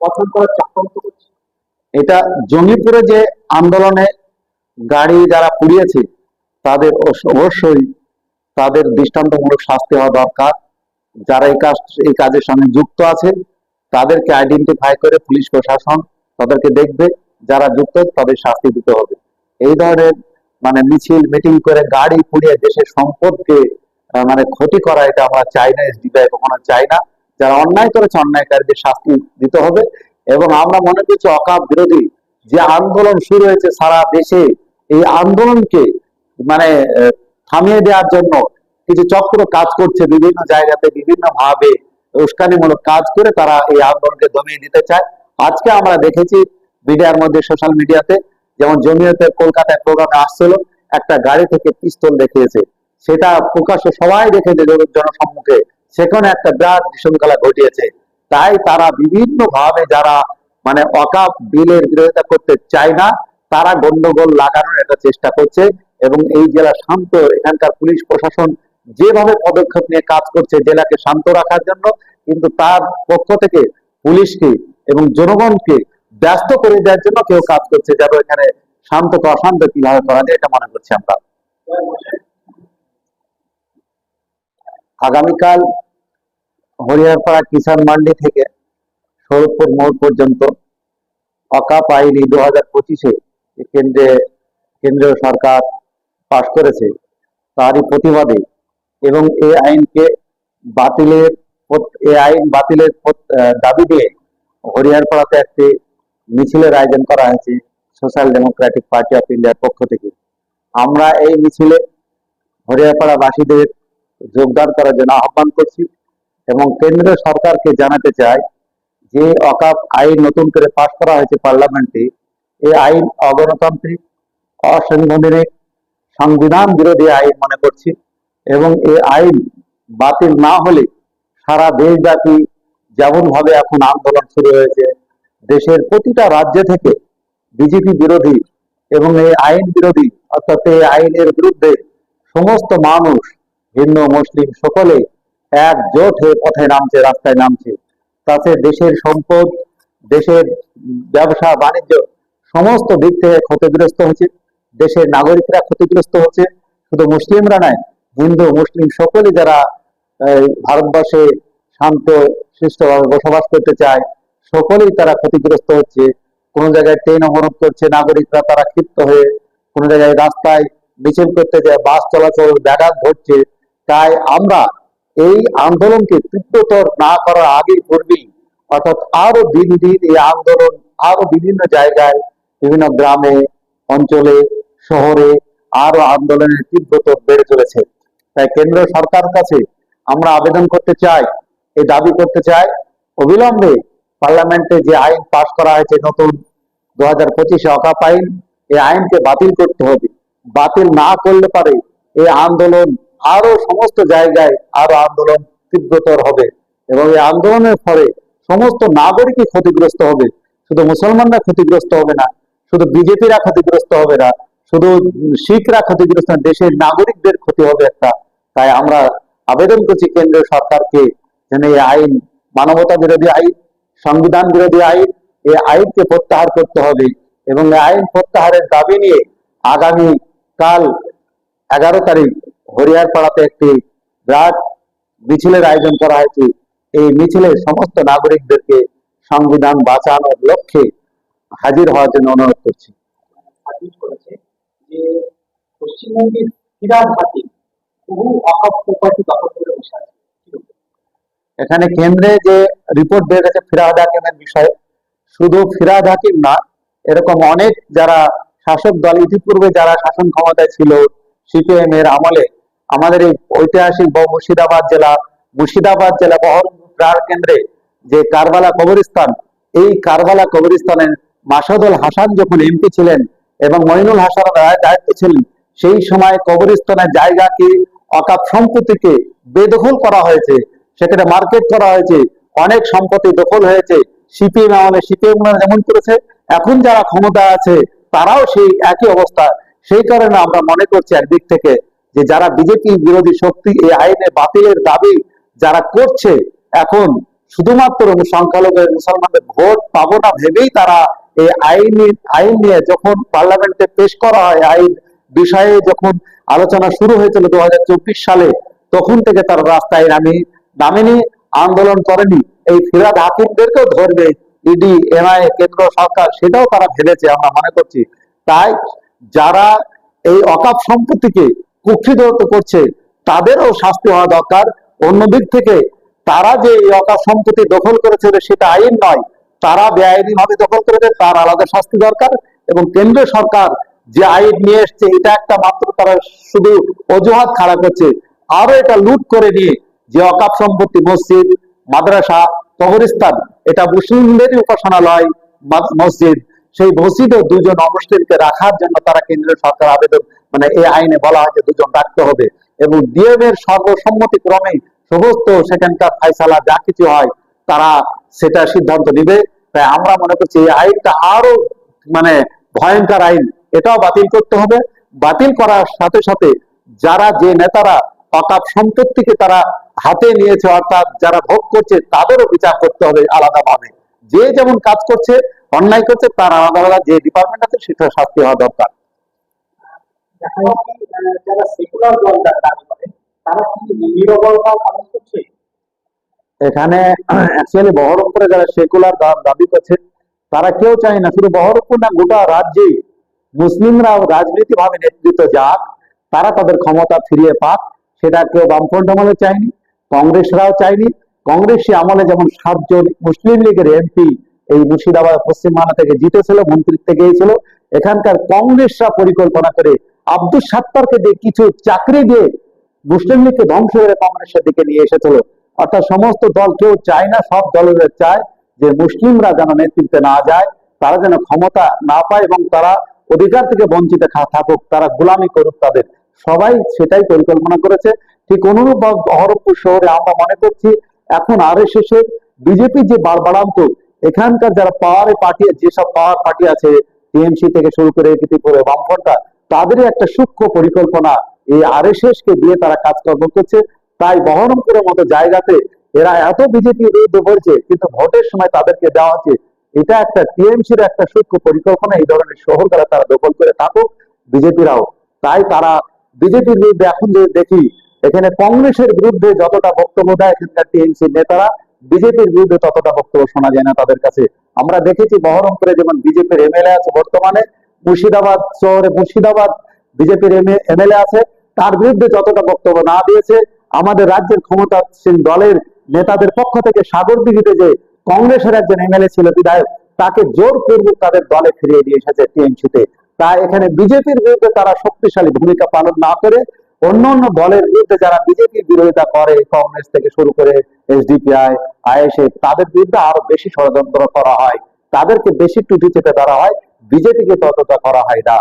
গঠন করার চক্রান্ত করছে। এটা জঙ্গিপুরে যে আন্দোলনে গাড়ি যারা পুড়িয়েছে, তাদের অবশ্যই তাদের দৃষ্টান্তমূলক শাস্তি হওয়া দরকার। যারা এই কাজ এই কাজের সঙ্গে যুক্ত আছে, তাদেরকে আইডেন্টিফাই করে পুলিশ প্রশাসন তাদেরকে দেখবে। যারা যুক্ত, তাদের শাস্তি দিতে হবে। এই ধরনের মানে মিছিল, মিটিং করে গাড়ি পুড়িয়ে দেশের সম্পদকে মানে ক্ষতি করা, এটা আমরা চাই না এসডিপিআই কখনো চাই না। যারা অন্যায় করেছে, অন্যায়কারীদের শাস্তি দিতে হবে। এবং আমরা মনে করছি, অকাপ বিরোধী যে আন্দোলন শুরু হয়েছে সারা দেশে, এই আন্দোলনকে মানে থামিয়ে দেওয়ার জন্য কিছু চক্র কাজ করছে বিভিন্ন জায়গাতে বিভিন্ন ভাবে উস্কানিমূলক কাজ করে তারা এই আন্দোলনকে দমিয়ে দিতে চায়। আজকে আমরা দেখেছি মিডিয়ার মধ্যে, সোশ্যাল মিডিয়াতে, যেমন জমিয়তে কলকাতায় প্রোগ্রামে আসছিল, একটা গাড়ি থেকে পিস্তল দেখিয়েছে। সেটা প্রকাশ্যে সবাই দেখেছে জনসম্মুখে সেখানে একটা বিরাট বিশৃঙ্খলা ঘটিয়েছে। তাই তারা বিভিন্ন ভাবে যারা মানে অকাপ বিলের বিরোধিতা করতে চায় না, তারা গন্ডগোল লাগানোর একটা চেষ্টা করছে এবং এই জেলা শান্ত, এখানকার পুলিশ প্রশাসন যেভাবে পদক্ষেপ নিয়ে কাজ করছে জেলাকে শান্ত রাখার জন্য, কিন্তু তার পক্ষ থেকে পুলিশকে এবং জনগণকে ব্যস্ত করে দেওয়ার জন্য কেউ কাজ করছে, যেন এখানে শান্তকে অশান্ত কীভাবে করা যায় এটা মনে করছি আমরা। আগামীকাল হরিয়ারপাড়া কিষান মান্ডি থেকে শরৎপুর মোড় পর্যন্ত অকাপ আইনি দু হাজার পঁচিশে কেন্দ্রে কেন্দ্রীয় সরকার পাশ করেছে, তারই প্রতিবাদে। এবং এই আইনকে বাতিলের এই আইন বাতিলের দাবি দিয়ে হরিয়ারপাড়াতে একটি মিছিলের আয়োজন করা হয়েছে সোশ্যাল ডেমোক্রেটিক পার্টি অফ ইন্ডিয়ার পক্ষ থেকে। আমরা এই মিছিলে হরিয়ারপাড়া বাসীদের যোগদান করার জন্য আহ্বান করছি এবং কেন্দ্রীয় সরকারকে জানাতে চাই যে অকাপ আইন নতুন করে পাশ করা হয়েছে পার্লামেন্টে, এই আইন অগণতান্ত্রিক অসাংবিধানিক সংবিধান বিরোধী আইন মনে করছি এবং এই আইন বাতিল না হলে সারা দেশব্যাপী যেমন ভাবে এখন আন্দোলন শুরু হয়েছে, দেশের প্রতিটা রাজ্য থেকে বিজেপি বিরোধী এবং এই আইন বিরোধী, অর্থাৎ এই আইনের বিরুদ্ধে সমস্ত মানুষ হিন্দু মুসলিম সকলে একজোট হয়ে পথে নামছে, রাস্তায় নামছে। তাতে দেশের সম্পদ, দেশের ব্যবসা, বাণিজ্য সমস্ত দিক থেকে ক্ষতিগ্রস্ত হচ্ছে। দেশের নাগরিকরা ক্ষতিগ্রস্ত হচ্ছে। শুধু মুসলিমরা নয়, হিন্দু, মুসলিম সকলে যারা ভারতবর্ষে শান্ত সুষ্ঠুভাবে বসবাস করতে চায়, সকলেই তারা ক্ষতিগ্রস্ত হচ্ছে। কোন জায়গায় ট্রেন অবরোধ করছে, নাগরিকরা তারা ক্ষিপ্ত হয়ে কোন জায়গায় রাস্তায় মিছিল করতে যায়, বাস চলাচল ব্যাঘাত ঘটছে। তাই আমরা এই আন্দোলনকে তীব্রতর না করার আগে পূর্বেই অর্থাৎ আরও দিন দিন এই আন্দোলন আরও বিভিন্ন জায়গায়, বিভিন্ন গ্রামে, অঞ্চলে, শহরে আরও আন্দোলনের তীব্রতা বেড়ে চলেছে। তাই কেন্দ্র সরকার কাছে আমরা আবেদন করতে চাই, এই দাবি করতে চাই, অবিলম্বে পার্লামেন্টে যে আইন পাশ করা হয়েছে নতুন দু হাজার পঁচিশে অকাপ আইন, এই আইনকে বাতিল করতে হবে। বাতিল না করলে পারে এই আন্দোলন আরও সমস্ত জায়গায় আরও আন্দোলন তীব্রতর হবে এবং এই আন্দোলনের ফলে সমস্ত নাগরিকই ক্ষতিগ্রস্ত হবে। শুধু মুসলমানরা ক্ষতিগ্রস্ত হবে না, শুধু বিজেপিরা ক্ষতিগ্রস্ত হবে না, শুধু শিখরা ক্ষতিগ্রস্ত দেশের নাগরিকদের ক্ষতি হবে একটা। তাই আমরা আবেদন করছি কেন্দ্রীয় সরকারকে যেন এই আইন, মানবতা বিরোধী আইন, সংবিধান বিরোধী আইন, এই আইনকে প্রত্যাহার করতে হবে এবং এই আইন প্রত্যাহারের দাবি নিয়ে আগামী কাল এগারো তারিখ হরিয়ারপাড়াতে একটি বিরাট মিছিলের আয়োজন করা হয়েছে। এই মিছিলে সমস্ত নাগরিকদেরকে সংবিধান বাঁচানোর লক্ষ্যে হাজির হওয়ার জন্য অনুরোধ করছি। এখানে কেন্দ্রে যে রিপোর্ট বের গেছে ফিরাদ হাকিমের বিষয়ে শুধু ফিরাদ হাকিম না এরকম অনেক যারা শাসক দল ইতিপূর্বে যারা শাসন ক্ষমতায় ছিল সিপিএম এর আমলে আমাদের এই ঐতিহাসিক মুর্শিদাবাদ জেলা মুর্শিদাবাদ জেলা বহরমপুর প্রাণ কেন্দ্রে যে কারবালা কবরস্থান, এই কারবালা কবরস্থানের মাসাদুল হাসান যখন এমপি ছিলেন এবং মইনুল হাসান দায়িত্ব ছিলেন, সেই সময় কবরস্থানের জায়গাকে অকাপ সম্পত্তিকে বেদখল করা হয়েছে। সেখানে মার্কেট করা হয়েছে, অনেক সম্পত্তি দখল হয়েছে। সিপিএম আমলে সিপিএম যেমন করেছে, এখন যারা ক্ষমতা আছে, তারাও সেই একই অবস্থা। সেই কারণে আমরা মনে করছি একদিক থেকে যে যারা বিজেপি বিরোধী শক্তি এই আইনে বাতিলের দাবি যারা করছে, এখন শুধুমাত্র সংখ্যালঘু মুসলমানদের ভোট পাবো না ভেবেই তারা এই আইন আইন নিয়ে যখন পার্লামেন্টে পেশ করা হয়, আইন বিষয়ে যখন আলোচনা শুরু হয়েছিল দু সালে, তখন থেকে তারা রাস্তায় নামি, নামেনি, আন্দোলন করেনি। এই ফিরাদ হাকিমদেরকেও ধরবে, ইডি এনআইএ কেন্দ্র সরকার, সেটাও তারা ভেবেছে, আমরা মনে করছি। তাই যারা এই অকাপ সম্পত্তিকে কুক্ষিত করছে, তাদেরও শাস্তি হওয়া দরকার। অন্য দিক থেকে তারা যে এই অকাপ সম্পত্তি দখল করেছে সেটা আইন নয়, তারা বেআইনি ভাবে দখল করেছে, তার আলাদা শাস্তি দরকার এবং কেন্দ্র সরকার যে আইন নিয়ে এসছে, এটা একটা মাত্র তারা শুধু অজুহাত খাড়া করছে। আরও এটা লুট করে নিয়ে যে অকাপ সম্পত্তি মসজিদ, মাদ্রাসা কবরস্থান এটা মুসলিমদেরই উপাসনালয় মসজিদ, সেই মসজিদে দুজন অমুসলিমকে রাখার জন্য তারা কেন্দ্রীয় সরকার আবেদন মানে এই আইনে বলা হয় যে দুজন রাখতে হবে। এবং ডিএম এর সর্বসম্মতি ক্রমে সমস্ত সেখানকার ফাইসালা যা কিছু হয়, তারা সেটা সিদ্ধান্ত নিবে। তাই আমরা মনে করছি এই আইনটা আরও মানে ভয়ঙ্কর আইন, এটাও বাতিল করতে হবে। বাতিল করার সাথে সাথে যারা যে নেতারা অকাপ সম্পত্তিকে তারা হাতে নিয়েছে, অর্থাৎ যারা ভোগ করছে, তাদেরও বিচার করতে হবে আলাদাভাবে। যে যেমন কাজ করছে, অন্যায় করছে, তার আলাদা আলাদা যে ডিপার্টমেন্ট আছে সেটা শাস্তি হওয়া দরকার। তারা এখানে অ্যাকচুয়ালি বহরমপুরে যারা সেকুলার দাবি করছে, তারা কেউ চায় না, শুধু বহরমপুর না, গোটা রাজ্যেই মুসলিমরা রাজনীতি ভাবে নেতৃত্ব যাক, তারা তাদের ক্ষমতা ফিরিয়ে পাক, সেটা কেউ বামফ্রন্ট আমলে চায়নি, কংগ্রেসরাও চায়নি। কংগ্রেসী আমলে যেমন সাতজন মুসলিম লীগের এমপি এই মুর্শিদাবাদ পশ্চিমবাংলা থেকে জিতেছিল মন্ত্রিত্বে গিয়েছিল এখানকার কংগ্রেসরা পরিকল্পনা করে আব্দুল সাত্তারকে যে কিছু চাকরি দিয়ে মুসলিম লীগকে ধ্বংস করে কংগ্রেসের দিকে নিয়ে এসেছিল। অর্থাৎ সমস্ত দল কেউ চায় না, সব দলের চায় যে মুসলিমরা যেন নেতৃত্বে না যায়, তারা যেন ক্ষমতা না পায় এবং তারা অধিকার থেকে বঞ্চিত থাকুক, তারা গোলামি করুক তাদের। সবাই সেটাই পরিকল্পনা করেছে। ঠিক অনুরূপ বহরমপুর শহরে আমরা মনে করছি, এখন আর এস বিজেপি যে বাড়বাড়ান্ত এখানকার যারা পাওয়ারে পার্টি যেসব পাওয়ার পার্টি আছে, টিএমসি থেকে শুরু করে ত্রিপুরা বামফ্রন্টটা তাদেরই একটা সূক্ষ্ম পরিকল্পনা এই আর কে দিয়ে তারা কাজকর্ম করছে। তাই বহরমপুরের মতো জায়গাতে এরা এত বিজেপির বিরুদ্ধে বলছে, কিন্তু ভোটের সময় তাদেরকে দেওয়া হচ্ছে। এটা একটা টিএমসির একটা সূক্ষ্ম পরিকল্পনা, এই ধরনের শহর দ্বারা তারা দখল করে থাকুক বিজেপিরাও তাই তারা বিজেপির বিরুদ্ধে এখন যে দেখি, এখানে কংগ্রেসের বিরুদ্ধে যতটা বক্তব্য দেয় এখানকার টিএমসি নেতারা বিজেপির বিরুদ্ধে ততটা বক্তব্য শোনা যায় না তাদের কাছে। আমরা দেখেছি বহরমপুরে যেমন বিজেপির এমএলএ আছে বর্তমানে মুর্শিদাবাদ শহরে মুর্শিদাবাদ বিজেপির এমএলএ আছে। তার বিরুদ্ধে যতটা বক্তব্য না দিয়েছে, আমাদের রাজ্যের ক্ষমতাসীন দলের নেতাদের পক্ষ থেকে সাগর দিঘিতে যে কংগ্রেসের একজন এমএলএ ছিল বিধায়ক, তাকে জোর পূর্বক তাদের দলে ফিরিয়ে দিয়ে এসেছে টিএমসিতে তাই এখানে বিজেপির বিরুদ্ধে তারা শক্তিশালী ভূমিকা পালন না করে, অন্য অন্য দলের বিরুদ্ধে যারা বিজেপির বিরোধিতা করে, কংগ্রেস থেকে শুরু করে এসডিপিআই আইএসএফ তাদের বিরুদ্ধে আরও বেশি ষড়যন্ত্র করা হয়। তাদেরকে বেশি টুটি চেপে ধরা হয়। বিজেপিকে ততটা করা হয় না।